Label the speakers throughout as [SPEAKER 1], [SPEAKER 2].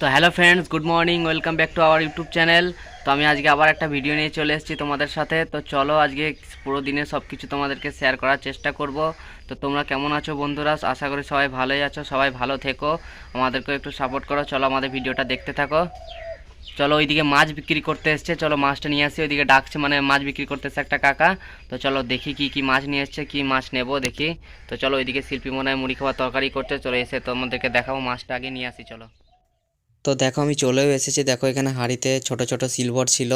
[SPEAKER 1] তো hello friends, good morning, welcome back to our YouTube channel. তো আমি আজকে আবার একটা ভিডিও নিয়ে চলে এসেছি তোমাদের সাথে। তো চলো আজকে পুরো দিনে সব কিছু তোমাদেরকে শেয়ার করার চেষ্টা করব। তো তোমরা কেমন আছো বন্ধুরা? আশা করি সবাই ভালোই আছো, সবাই ভালো থেকো। আমাদেরকেও একটু সাপোর্ট করো। চলো আমাদের ভিডিওটা দেখতে থাকো। চলো ওইদিকে মাছ বিক্রি করতে এসছে। চলো মাছটা নিয়ে আসি। ওইদিকে ডাকছে মানে মাছ বিক্রি করতে এসছে একটা কাকা। তো চলো দেখি কি কি মাছ নিয়ে এসছে, কি মাছ নেব দেখি। তো চলো ওইদিকে শিল্পী মনে হয় মুড়ি খাওয়া তরকারি করছে। চলো এসে তোমাদেরকে দেখাবো মাছটা আগে নিয়ে আসি, চলো।
[SPEAKER 2] তো দেখো আমি চলেও এসেছি। দেখো এখানে হাঁড়িতে ছোট ছোট সিলভার ছিল।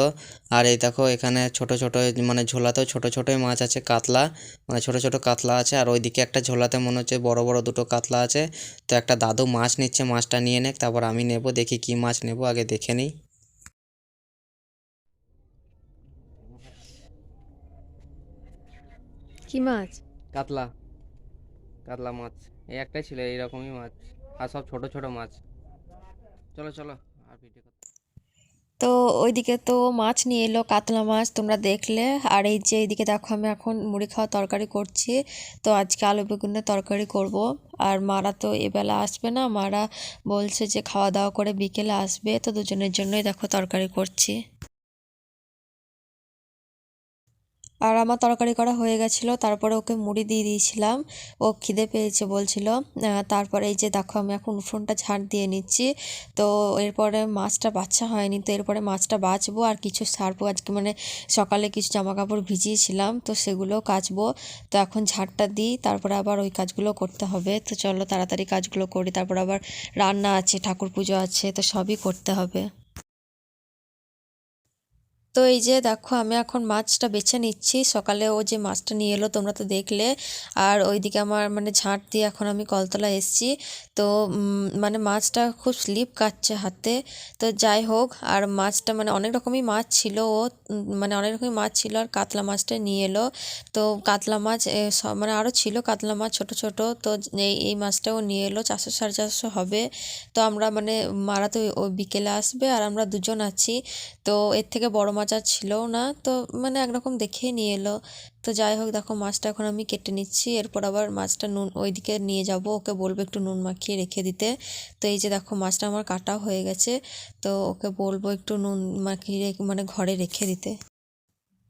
[SPEAKER 2] আর এই দেখো এখানে ছোট ছোট মানে ঝোলাতেও ছোট ছোটই মাছ আছে কাতলা। মানে ছোট ছোট কাতলা আছে। আর ওইদিকে একটা ঝোলাতে মনে হচ্ছে বড় বড় দুটো কাতলা আছে। তো একটা দাদু মাছ নিচ্ছে মাছটা নিয়ে নেক তারপর আমি নেব দেখি কি মাছ নেব আগে দেখে নিই।
[SPEAKER 3] কি মাছ?
[SPEAKER 1] কাতলা। কাতলা মাছ। এই একটাই ছিল এইরকমই মাছ। আর সব ছোট ছোট মাছ।
[SPEAKER 3] তো ওইদিকে তো মাছ নিয়ে এলো, কাতলা মাছ, তোমরা দেখলে। আর এই যে এইদিকে দেখো, আমি এখন মুড়ি খাওয়া তরকারি করছি। তো আজকে আলু বেগুনের তরকারি করব। আর মারা তো এবেলা আসবে না, মারা বলছে যে খাওয়া দাওয়া করে বিকেলে আসবে। তো দুজনের জন্যই দেখো তরকারি করছি। আর আমার তরকারি করা হয়ে গেছিল, তারপরে ওকে মুড়ি দিয়ে দিয়েছিলাম। ও খিদে পেয়েছে বলছিল। তারপরে এই যে দেখো, আমি এখন উঠোনটা ঝাড় দিয়ে নিচ্ছি। তো এরপরে মাছটা বাচ্চা হয়নি, তো এরপরে মাছটা বাঁচবো আর কিছু সারবো। আজকে মানে সকালে কিছু জামা কাপড় ভিজিয়েছিলাম, তো সেগুলো কাচবো। তো এখন ঝাড়টা দিই, তারপরে আবার ওই কাজগুলো করতে হবে। তো চলো তাড়াতাড়ি কাজগুলো করি, তারপর আবার রান্না আছে, ঠাকুর পুজো আছে, তো সবই করতে হবে। তো এই যে দেখো, আমি এখন মাছটা বেছে নিচ্ছি। সকালে ও যে মাছটা নিয়ে এলো, তোমরা তো দেখলে। আর ওইদিকে আমার মানে ঝাঁট দিয়ে এখন আমি কলতলা এসেছি। তো মানে মাছটা খুব স্লিপ কাটছে হাতে। তো যাই হোক, আর মাছটা মানে অনেক রকমই মাছ ছিল ও মানে অনেক রকমই মাছ ছিল। আর কাতলা মাছটা নিয়ে এলো। তো কাতলা মাছ মানে আরও ছিল কাতলা মাছ ছোট ছোট। তো এই এই মাছটাও নিয়ে এলো। চারশো, সাড়ে চারশো হবে। তো আমরা মানে মারা তো বিকেলে আসবে, আর আমরা দুজন আছি। তো এর থেকে বড় মাছ আর ছিলও না, তো মানে একরকম দেখেই নিয়ে এলো। তো যাই হোক, দেখো মাছটা এখন আমি কেটে নিচ্ছি, এরপর আবার মাছটা নুন, ওইদিকে নিয়ে যাব, ওকে বলব একটু নুন মাখিয়ে রেখে দিতে। তো এই যে দেখো মাছটা আমার কাটা হয়ে গেছে, তো ওকে বলব একটু নুন মাখিয়ে মানে ঘরে রেখে দিতে।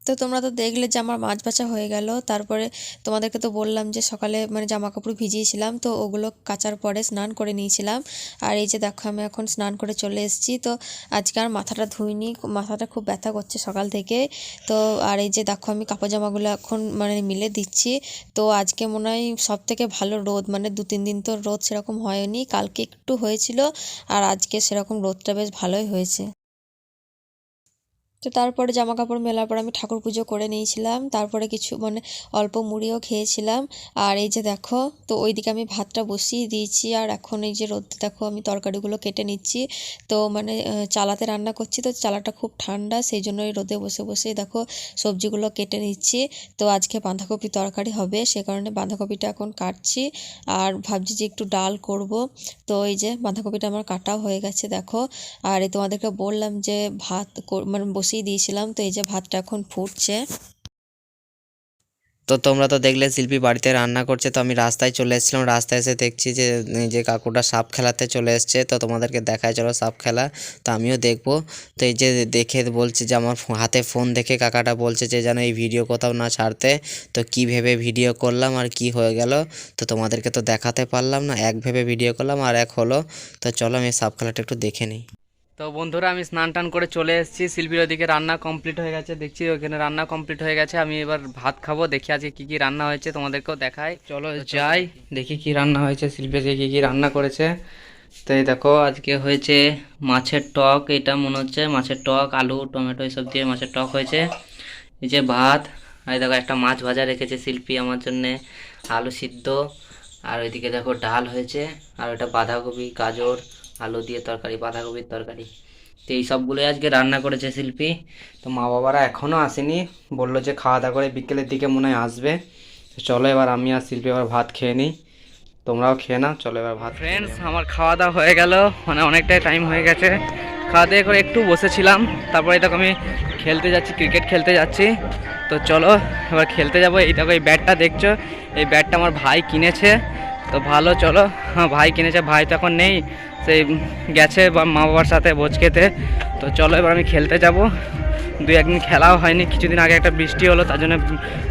[SPEAKER 3] তো তোমরা তো দেখলে যে আমার মাছ বাছা হয়ে গেল। তারপরে তোমাদেরকে তো বললাম যে সকালে মানে জামা কাপড় ভিজিয়েছিলাম, তো ওগুলো কাচার পরে স্নান করে নিয়েছিলাম। আর এই যে দেখো আমি এখন স্নান করে চলে এসেছি। তো আজকে আর মাথাটা ধুইনি, মাথাটা খুব ব্যথা করছে সকাল থেকে। তো আর এই যে দেখো আমি কাপড় জামাগুলো এখন মানে মিলে দিচ্ছি। তো আজকে মনে হয় সব থেকে ভালো রোদ মানে দু তিন দিন তো রোদ সেরকম হয়নি, কালকে একটু হয়েছিল, আর আজকে সেরকম রোদটা বেশ ভালোই হয়েছে। তো তারপরে জামা কাপড় মেলার পর আমি ঠাকুর পুজো করে নিয়েছিলাম। তারপরে কিছু মানে অল্প মুড়িও খেয়েছিলাম। আর এই যে দেখো, তো ওইদিকে আমি ভাতটা বসিয়ে দিয়েছি। আর এখন এই যে রোদ দেখো, আমি তরকারিগুলো কেটে নিচ্ছি। তো মানে চালাতে রান্না করছি। তো চালাটা খুব ঠান্ডা, সেই জন্য এই রোদে বসে বসে দেখো সবজিগুলো কেটে নিচ্ছি। তো আজকে বাঁধাকপি তরকারি হবে, সে কারণে বাঁধাকপিটা এখন কাটছি। আর ভাবছি যে একটু ডাল করব। তো এই যে বাঁধাকপিটা আমার কাটাও হয়ে গেছে, দেখো। আর এই তোমাদেরকে বললাম যে ভাত মানে বসিয়ে দিয়েছিলাম, তো এই যে ভাতটা এখন ফুটছে।
[SPEAKER 2] তো তোমরা তো দেখলে শিল্পী বাড়িতে রান্না করছে, তো আমি রাস্তায় চলে এসেছিলাম। রাস্তায় এসে দেখছি যে যে কাকুটা সাপ খেলাতে চলে এসছে, তো তোমাদেরকে দেখায় চলো সাপ খেলা, তো আমিও দেখব। তো এই যে দেখে বলছে যে, আমার হাতে ফোন দেখে কাকাটা বলছে যে, যেন এই ভিডিও কোথাও না ছাড়তে, তো কি ভেবে ভিডিও করলাম আর কি হয়ে গেল, তো তোমাদেরকে তো দেখাতে পারলাম না, এক ভেবে ভিডিও করলাম আর এক হলো, তো চলো আমি সাপ খেলাটা একটু দেখে নিই।
[SPEAKER 1] তো বন্ধুরা আমি স্নান টান করে চলে এসেছি। শিল্পীর ওদিকে রান্না কমপ্লিট হয়ে গেছে। দেখছি ওখানে রান্না কমপ্লিট হয়ে গেছে। আমি এবার ভাত খাব। দেখি আজকে কি কি রান্না হয়েছে তোমাদেরকেও দেখাই। চলো যাই দেখি কি রান্না হয়েছে শিল্পী আজকে কি কি রান্না করেছে। তো এই দেখো আজকে হয়েছে মাছের টক। এটা মনে হচ্ছে মাছের টক আলু টমেটো এসব দিয়ে মাছের টক হয়েছে। এই যে ভাত আর এই দেখো একটা মাছ ভাজা রেখেছে শিল্পী আমার জন্যে। আলু সিদ্ধ। আর ওইদিকে দেখো ডাল হয়েছে। আর ওটা বাঁধাকপি গাজর আলু দিয়ে তরকারি বাঁধাকপির তরকারি। তো এই সবগুলোই আজকে রান্না করেছে শিল্পী। তো মা বাবারা এখনও আসেনি। বলল যে খাওয়া দাওয়া করে বিকেলের দিকে মনে হয় আসবে। চলো এবার আমি আর শিল্পী এবার ভাত খেয়ে নিই। তোমরাও খেয়ে নাও চলো এবার ভাত ফ্রেন্ডস আমার খাওয়া দাওয়া হয়ে গেল। মানে অনেকটাই টাইম হয়ে গেছে। খাওয়া দাওয়া করে একটু বসেছিলাম। তারপরে এটাকে আমি খেলতে যাচ্ছি ক্রিকেট খেলতে যাচ্ছি। তো চলো এবার খেলতে যাব। এই দেখো এই ব্যাটটা দেখছ? এই ব্যাটটা আমার ভাই কিনেছে। তো ভালো চলো। হ্যাঁ, ভাই কিনেছে ভাই তো এখন নেই। সেই গেছে বা মা বাবার সাথে ভোজ খেতে। তো চলো এবার আমি খেলতে যাব। দু একদিন খেলাও হয়নি কিছুদিন আগে একটা বৃষ্টি হলো তার জন্য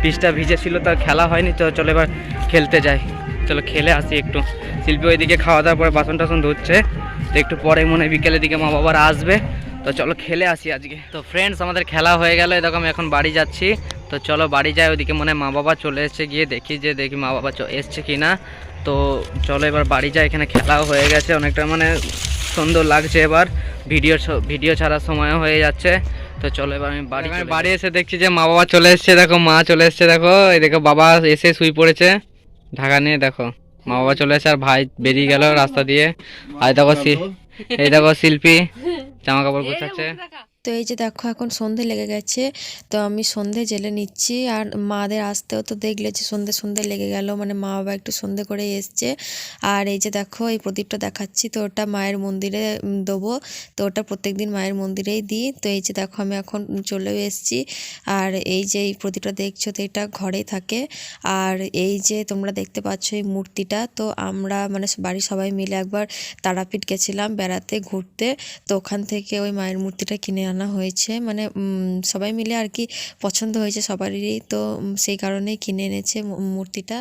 [SPEAKER 1] বৃষ্টিটা ভিজেছিল তার খেলা হয়নি। তো চলো এবার খেলতে যাই। চলো খেলে আসি একটু। শিল্পী ওইদিকে খাওয়া দাওয়ার পরে বাসন টাসন ধুচ্ছে। তো একটু পরে মনে বিকেলের দিকে মা বাবার আসবে। তো চলো খেলে আসি আজকে। তো ফ্রেন্ডস আমাদের খেলা হয়ে গেল। এরকম এখন বাড়ি যাচ্ছি। তো চলো বাড়ি যাই ওইদিকে মনে মা বাবা চলে এসছে গিয়ে দেখি যে দেখি মা বাবা এসছে কি না তো চলো এবার বাড়ি যাই এখানে খেলাও হয়ে গেছে অনেকটা মানে সুন্দর লাগছে এবার। ভিডিও ভিডিও ছাড়ার সময়ও হয়ে যাচ্ছে। তো চলো এবার আমি বাড়ি বাড়ি এসে দেখছি যে মা বাবা চলে এসছে দেখো মা চলে এসছে দেখো এই দেখো বাবা এসে শুয়ে পড়েছে। ঢাকা নিয়ে দেখো মা বাবা চলে এসে আর ভাই বেরিয়ে গেল রাস্তা দিয়ে। আর দেখো এই দেখো শিল্পী জামা কাপড় গোছাচ্ছে।
[SPEAKER 3] তো এই যে দেখো, এখন সন্ধে লেগে গেছে। তো আমি সন্ধে জেলে নিচ্ছি। আর মাদের আসতেও তো দেখলে যে সন্ধে সন্ধে লেগে গেল। মানে মা বাবা একটু সন্ধে করে এসছে। আর এই যে দেখো, এই প্রদীপটা দেখাচ্ছি। তো ওটা মায়ের মন্দিরে দেবো। তো ওটা প্রত্যেকদিন মায়ের মন্দিরেই দিই। তো এই যে দেখো, আমি এখন চলেও এসেছি। আর এই যে এই প্রদীপটা দেখছ, তো এটা ঘরেই থাকে। আর এই যে তোমরা দেখতে পাচ্ছ এই মূর্তিটা, তো আমরা মানে বাড়ির সবাই মিলে একবার তারাপীঠ গেছিলাম বেড়াতে, ঘুরতে। তো ওখান থেকে ওই মায়ের মূর্তিটা কিনে আনা হয়েছে। মানে সবাই মিলে আর কি পছন্দ হয়েছে সবারই, তো সেই কারণেই কিনে এনেছে মূর্তিটা।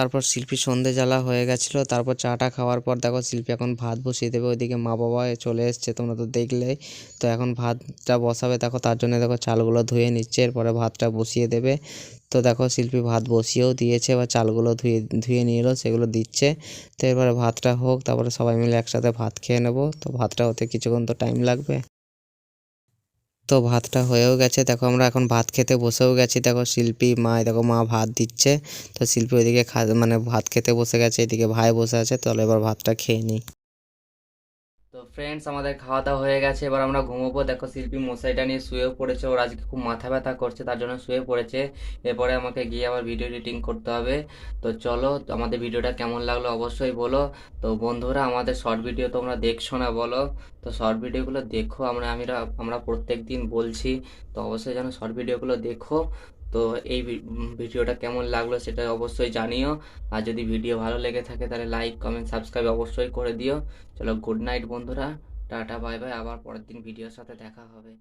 [SPEAKER 2] তারপর শিল্পী সন্ধে জ্বালা হয়ে গেছিল। তারপর চাটা খাওয়ার পর দেখো শিল্পী এখন ভাত বসিয়ে দেবে। ওইদিকে মা বাবা চলে এসছে, তোমরা তো দেখলেই। তো এখন ভাতটা বসাবে। দেখো তার জন্য দেখো চালগুলো ধুয়ে নিচ্ছে। এরপরে ভাতটা বসিয়ে দেবে। তো দেখো শিল্পী ভাত বসিয়েও দিয়েছে বা চালগুলো ধুয়ে ধুয়ে নিয়ে এলো, সেগুলো দিচ্ছে। তো এরপরে ভাতটা হোক, তারপরে সবাই মিলে একসাথে ভাত খেয়ে নেব। তো ভাতটা হতে কিছুক্ষণ তো টাইম লাগবে। তো ভাতটা হয়েও গেছে। দেখো আমরা এখন ভাত খেতে বসেও গেছি। দেখো শিল্পী মা দেখো মা ভাত দিচ্ছে। তো শিল্পী ওইদিকে খা মানে ভাত খেতে বসে গেছে, এদিকে ভাই বসে আছে। তাহলে এবার ভাতটা খেয়ে নিই।
[SPEAKER 1] ফ্রেন্ডস আমাদের খাওয়া দাওয়া হয়ে গেছে। এবার আমরা ঘুমোবো। দেখো, শিল্পী মশাইটা নিয়ে শুয়েও পড়েছে। ওর আজকে খুব মাথা ব্যথা করছে, তার জন্য শুয়ে পড়েছে। এরপরে আমাকে গিয়ে আবার ভিডিও এডিটিং করতে হবে। তো চলো, আমাদের ভিডিওটা কেমন লাগল অবশ্যই বলো। তো বন্ধুরা, আমাদের শর্ট ভিডিও তোমরা দেখছ না বলো? তো শর্ট ভিডিওগুলো দেখো। আমরা আমরা আমরা প্রত্যেক দিন বলছি। তো অবশ্যই যেন শর্ট ভিডিওগুলো দেখো। তো এই ভিডিওটা কেমন লাগল সেটা অবশ্যই জানিও। আর যদি ভিডিও ভালো লেগে থাকে তাহলে লাইক কমেন্ট সাবস্ক্রাইব অবশ্যই করে দিও। চলো গুড নাইট বন্ধুরা, টাটা বাই বাই আবার পরের দিন ভিডিওর সাথে দেখা হবে।